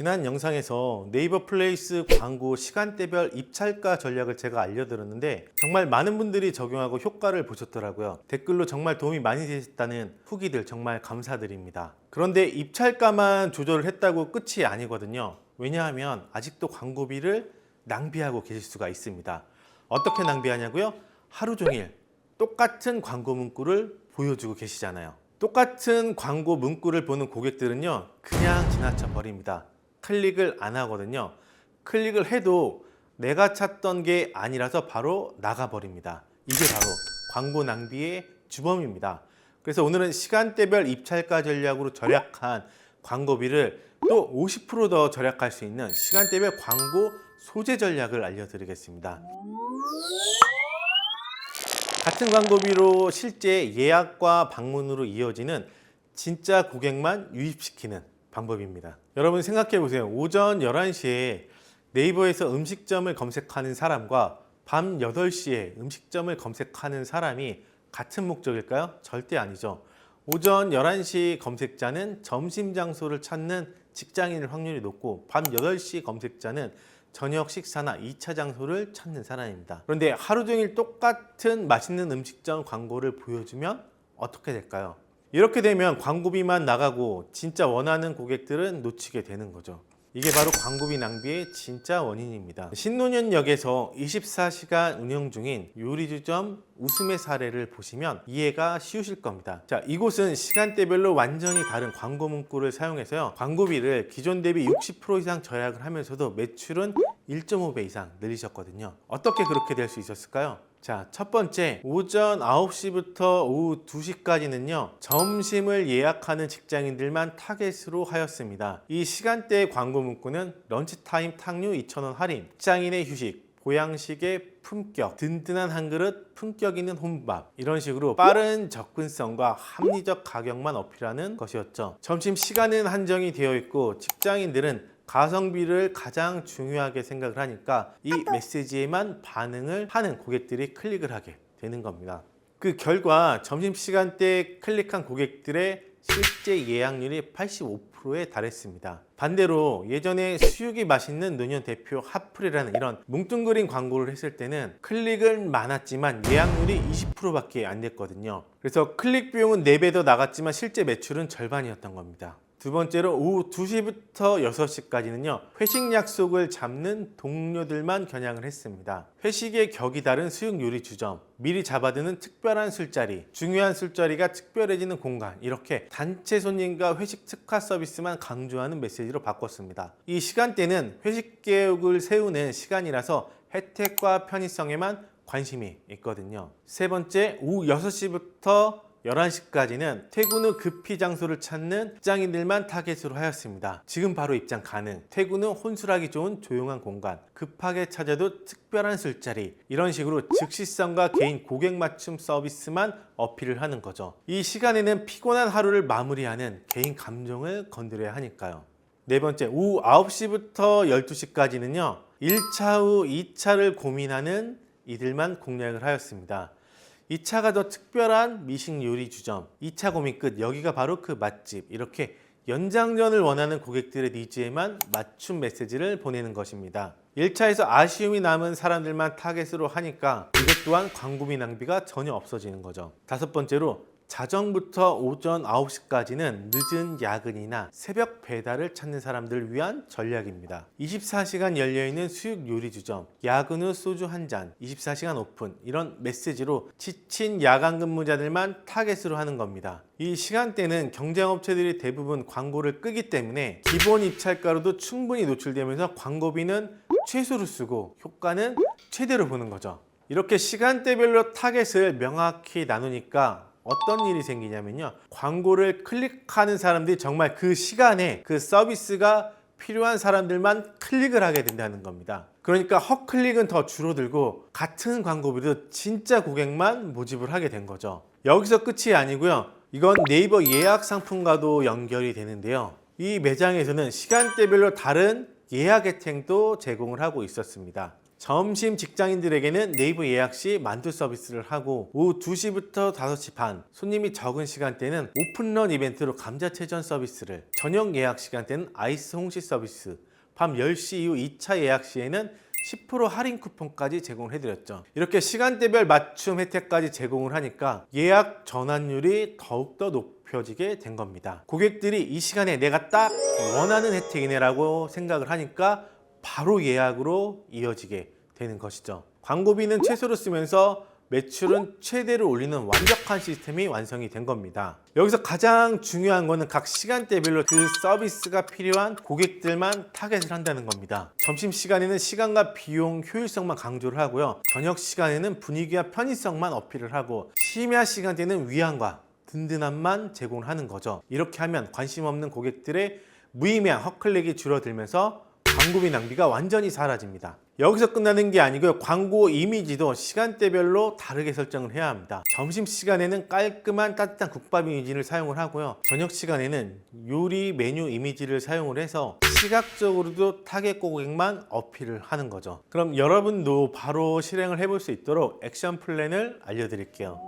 지난 영상에서 네이버 플레이스 광고 시간대별 입찰가 전략을 제가 알려드렸는데 정말 많은 분들이 적용하고 효과를 보셨더라고요. 댓글로 정말 도움이 많이 되셨다는 후기들 정말 감사드립니다. 그런데 입찰가만 조절을 했다고 끝이 아니거든요. 왜냐하면 아직도 광고비를 낭비하고 계실 수가 있습니다. 어떻게 낭비하냐고요? 하루 종일 똑같은 광고 문구를 보여주고 계시잖아요. 똑같은 광고 문구를 보는 고객들은요, 그냥 지나쳐 버립니다. 클릭을 안 하거든요. 클릭을 해도 내가 찾던 게 아니라서 바로 나가버립니다. 이게 바로 광고 낭비의 주범입니다. 그래서 오늘은 시간대별 입찰가 전략으로 절약한 광고비를 또 50%더 절약할 수 있는 시간대별 광고 소재 전략을 알려드리겠습니다. 같은 광고비로 실제 예약과 방문으로 이어지는 진짜 고객만 유입시키는 방법입니다. 여러분 생각해 보세요. 오전 11시에 네이버에서 음식점을 검색하는 사람과 밤 8시에 음식점을 검색하는 사람이 같은 목적일까요? 절대 아니죠. 오전 11시 검색자는 점심 장소를 찾는 직장인일 확률이 높고 밤 8시 검색자는 저녁 식사나 2차 장소를 찾는 사람입니다. 그런데 하루 종일 똑같은 맛있는 음식점 광고를 보여주면 어떻게 될까요? 이렇게 되면 광고비만 나가고 진짜 원하는 고객들은 놓치게 되는 거죠. 이게 바로 광고비 낭비의 진짜 원인입니다. 신논현역에서 24시간 운영 중인 요리주점 웃음의 사례를 보시면 이해가 쉬우실 겁니다. 자, 이곳은 시간대별로 완전히 다른 광고 문구를 사용해서요. 광고비를 기존 대비 60% 이상 절약을 하면서도 매출은 1.5배 이상 늘리셨거든요. 어떻게 그렇게 될 수 있었을까요? 자, 첫 번째, 오전 9시부터 오후 2시까지는요, 점심을 예약하는 직장인들만 타겟으로 하였습니다. 이 시간대의 광고 문구는 런치타임 탕류 2,000원 할인, 직장인의 휴식, 보양식의 품격, 든든한 한 그릇, 품격 있는 혼밥 이런 식으로 빠른 접근성과 합리적 가격만 어필하는 것이었죠. 점심 시간은 한정이 되어 있고 직장인들은 가성비를 가장 중요하게 생각을 하니까 이 메시지에만 반응을 하는 고객들이 클릭을 하게 되는 겁니다. 그 결과 점심시간 때 클릭한 고객들의 실제 예약률이 85%에 달했습니다. 반대로 예전에 수육이 맛있는 노년 대표 핫플이라는 이런 뭉뚱그린 광고를 했을 때는 클릭은 많았지만 예약률이 20%밖에 안 됐거든요. 그래서 클릭 비용은 4배 더 나갔지만 실제 매출은 절반이었던 겁니다. 두 번째로 오후 2시부터 6시까지는요 회식 약속을 잡는 동료들만 겨냥을 했습니다. 회식의 격이 다른 수육 요리 주점 미리 잡아두는 특별한 술자리 중요한 술자리가 특별해지는 공간 이렇게 단체 손님과 회식 특화 서비스만 강조하는 메시지로 바꿨습니다. 이 시간대는 회식 계획을 세우는 시간이라서 혜택과 편의성에만 관심이 있거든요. 세 번째 오후 6시부터 11시까지는 퇴근 후 급히 장소를 찾는 직장인들만 타겟으로 하였습니다. 지금 바로 입장 가능. 퇴근 후 혼술하기 좋은 조용한 공간. 급하게 찾아도 특별한 술자리. 이런 식으로 즉시성과 개인 고객 맞춤 서비스만 어필을 하는 거죠. 이 시간에는 피곤한 하루를 마무리하는 개인 감정을 건드려야 하니까요. 네 번째, 오후 9시부터 12시까지는요. 1차 후 2차를 고민하는 이들만 공략을 하였습니다. 2차 가 더 특별한 미식 요리 주점, 2차 고민 끝, 여기가 바로 그 맛집. 이렇게 연장전을 원하는 고객들의 니즈에만 맞춤 메시지를 보내는 것입니다. 1차에서 아쉬움이 남은 사람들만 타겟으로 하니까 이것 또한 광고비 낭비가 전혀 없어지는 거죠. 다섯 번째로 자정부터 오전 9시까지는 늦은 야근이나 새벽 배달을 찾는 사람들을 위한 전략입니다. 24시간 열려있는 수육 요리주점, 야근 후 소주 한 잔, 24시간 오픈 이런 메시지로 지친 야간 근무자들만 타겟으로 하는 겁니다. 이 시간대는 경쟁업체들이 대부분 광고를 끄기 때문에 기본 입찰가로도 충분히 노출되면서 광고비는 최소로 쓰고 효과는 최대로 보는 거죠. 이렇게 시간대별로 타겟을 명확히 나누니까 어떤 일이 생기냐면요. 광고를 클릭하는 사람들이 정말 그 시간에 그 서비스가 필요한 사람들만 클릭을 하게 된다는 겁니다. 그러니까 헛클릭은 더 줄어들고 같은 광고비도 진짜 고객만 모집을 하게 된 거죠. 여기서 끝이 아니고요. 이건 네이버 예약 상품과도 연결이 되는데요. 이 매장에서는 시간대별로 다른 예약 혜택도 제공을 하고 있었습니다. 점심 직장인들에게는 네이버 예약 시 만두 서비스를 하고 오후 2시부터 5시 반 손님이 적은 시간대는 오픈런 이벤트로 감자채전 서비스를 저녁 예약 시간대는 아이스 홍시 서비스 밤 10시 이후 2차 예약 시에는 10% 할인 쿠폰까지 제공을 해드렸죠. 이렇게 시간대별 맞춤 혜택까지 제공을 하니까 예약 전환율이 더욱더 높여지게 된 겁니다. 고객들이 이 시간에 내가 딱 원하는 혜택이네라고 생각을 하니까 바로 예약으로 이어지게 되는 것이죠. 광고비는 최소로 쓰면서 매출은 최대로 올리는 완벽한 시스템이 완성이 된 겁니다. 여기서 가장 중요한 거는 각 시간대별로 그 서비스가 필요한 고객들만 타겟을 한다는 겁니다. 점심 시간에는 시간과 비용 효율성만 강조를 하고요. 저녁 시간에는 분위기와 편의성만 어필을 하고 심야 시간대는 위안과 든든함만 제공을 하는 거죠. 이렇게 하면 관심 없는 고객들의 무의미한 헛클릭이 줄어들면서 광고비 낭비가 완전히 사라집니다. 여기서 끝나는 게 아니고요. 광고 이미지도 시간대별로 다르게 설정을 해야 합니다. 점심 시간에는 깔끔한 따뜻한 국밥 이미지를 사용을 하고요. 저녁 시간에는 요리 메뉴 이미지를 사용을 해서 시각적으로도 타겟 고객만 어필을 하는 거죠. 그럼 여러분도 바로 실행을 해볼 수 있도록 액션 플랜을 알려드릴게요.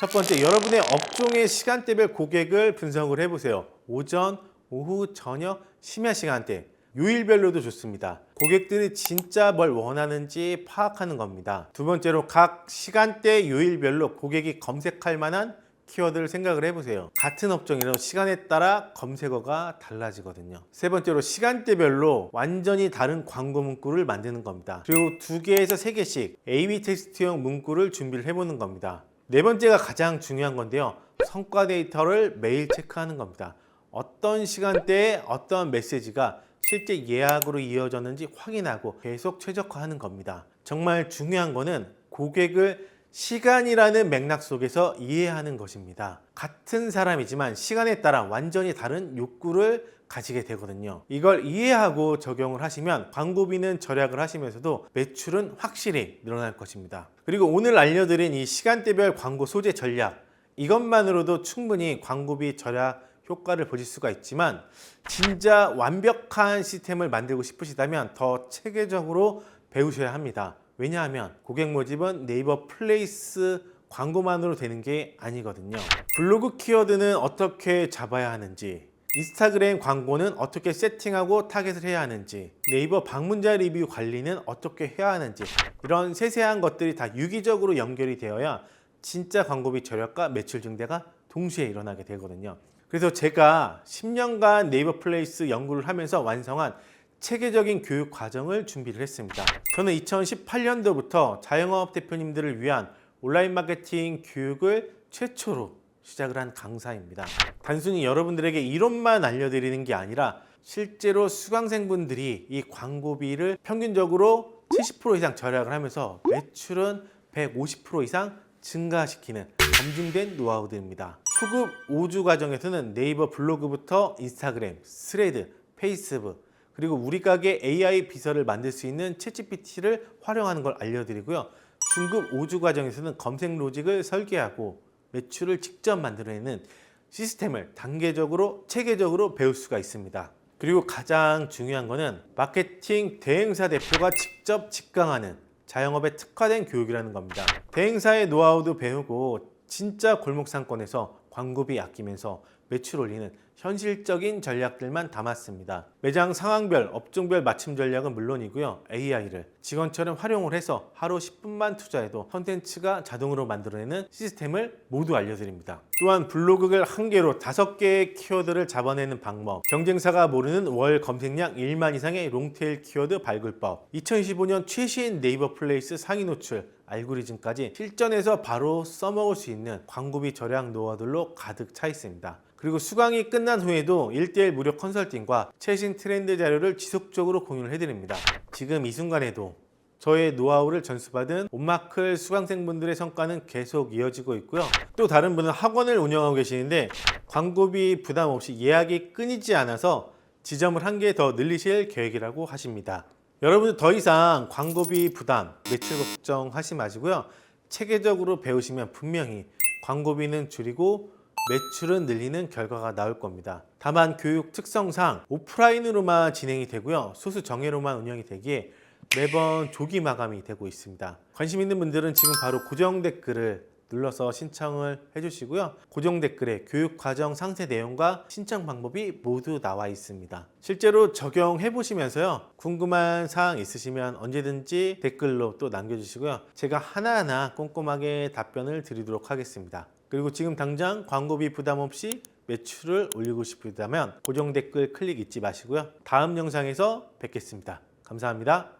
첫 번째, 여러분의 업종의 시간대별 고객을 분석을 해보세요. 오전, 오후, 저녁, 심야 시간대, 요일별로도 좋습니다. 고객들이 진짜 뭘 원하는지 파악하는 겁니다. 두 번째로 각 시간대, 요일별로 고객이 검색할 만한 키워드를 생각을 해보세요. 같은 업종이라도 시간에 따라 검색어가 달라지거든요. 세 번째로 시간대별로 완전히 다른 광고 문구를 만드는 겁니다. 그리고 두 개에서 세 개씩 A/B 테스트용 문구를 준비를 해보는 겁니다. 네 번째가 가장 중요한 건데요. 성과 데이터를 매일 체크하는 겁니다. 어떤 시간대에 어떤 메시지가 실제 예약으로 이어졌는지 확인하고 계속 최적화하는 겁니다. 정말 중요한 거는 고객을 시간이라는 맥락 속에서 이해하는 것입니다. 같은 사람이지만 시간에 따라 완전히 다른 욕구를 가지게 되거든요. 이걸 이해하고 적용을 하시면 광고비는 절약을 하시면서도 매출은 확실히 늘어날 것입니다. 그리고 오늘 알려드린 이 시간대별 광고 소재 전략 이것만으로도 충분히 광고비 절약 효과를 보실 수가 있지만 진짜 완벽한 시스템을 만들고 싶으시다면 더 체계적으로 배우셔야 합니다. 왜냐하면 고객 모집은 네이버 플레이스 광고만으로 되는 게 아니거든요. 블로그 키워드는 어떻게 잡아야 하는지, 인스타그램 광고는 어떻게 세팅하고 타겟을 해야 하는지, 네이버 방문자 리뷰 관리는 어떻게 해야 하는지, 이런 세세한 것들이 다 유기적으로 연결이 되어야 진짜 광고비 절약과 매출 증대가 동시에 일어나게 되거든요. 그래서 제가 10년간 네이버 플레이스 연구를 하면서 완성한 체계적인 교육 과정을 준비를 했습니다. 저는 2018년도부터 자영업 대표님들을 위한 온라인 마케팅 교육을 최초로 시작을 한 강사입니다. 단순히 여러분들에게 이론만 알려드리는 게 아니라 실제로 수강생분들이 이 광고비를 평균적으로 70% 이상 절약을 하면서 매출은 150% 이상 증가시키는 검증된 노하우들입니다. 초급 5주 과정에서는 네이버 블로그부터 인스타그램, 스레드, 페이스북, 그리고 우리 가게 AI 비서를 만들 수 있는 챗GPT를 활용하는 걸 알려드리고요. 중급 5주 과정에서는 검색 로직을 설계하고 매출을 직접 만들어내는 시스템을 단계적으로 체계적으로 배울 수가 있습니다. 그리고 가장 중요한 거는 마케팅 대행사 대표가 직접 직강하는 자영업에 특화된 교육이라는 겁니다. 대행사의 노하우도 배우고 진짜 골목 상권에서 광고비 아끼면서 매출 올리는 현실적인 전략들만 담았습니다. 매장 상황별, 업종별 맞춤 전략은 물론이고요. AI를 직원처럼 활용을 해서 하루 10분만 투자해도 컨텐츠가 자동으로 만들어내는 시스템을 모두 알려드립니다. 또한 블로그를 한 개로 다섯 개의 키워드를 잡아내는 방법, 경쟁사가 모르는 월 검색량 1만 이상의 롱테일 키워드 발굴법, 2025년 최신 네이버 플레이스 상위 노출, 알고리즘까지 실전에서 바로 써먹을 수 있는 광고비 절약 노하우들로 가득 차 있습니다. 그리고 수강이 끝난 후에도 1대1 무료 컨설팅과 최신 트렌드 자료를 지속적으로 공유를 해드립니다. 지금 이 순간에도 저의 노하우를 전수받은 온마클 수강생분들의 성과는 계속 이어지고 있고요. 또 다른 분은 학원을 운영하고 계시는데 광고비 부담 없이 예약이 끊이지 않아서 지점을 한 개 더 늘리실 계획이라고 하십니다. 여러분들 더 이상 광고비 부담, 매출 걱정하지 마시고요. 체계적으로 배우시면 분명히 광고비는 줄이고 매출은 늘리는 결과가 나올 겁니다. 다만 교육 특성상 오프라인으로만 진행이 되고요. 소수 정예로만 운영이 되기에 매번 조기 마감이 되고 있습니다. 관심 있는 분들은 지금 바로 고정 댓글을 눌러서 신청을 해주시고요. 고정 댓글에 교육 과정 상세 내용과 신청 방법이 모두 나와 있습니다. 실제로 적용해 보시면서요. 궁금한 사항 있으시면 언제든지 댓글로 또 남겨주시고요. 제가 하나하나 꼼꼼하게 답변을 드리도록 하겠습니다. 그리고 지금 당장 광고비 부담 없이 매출을 올리고 싶다면 고정 댓글 클릭 잊지 마시고요. 다음 영상에서 뵙겠습니다. 감사합니다.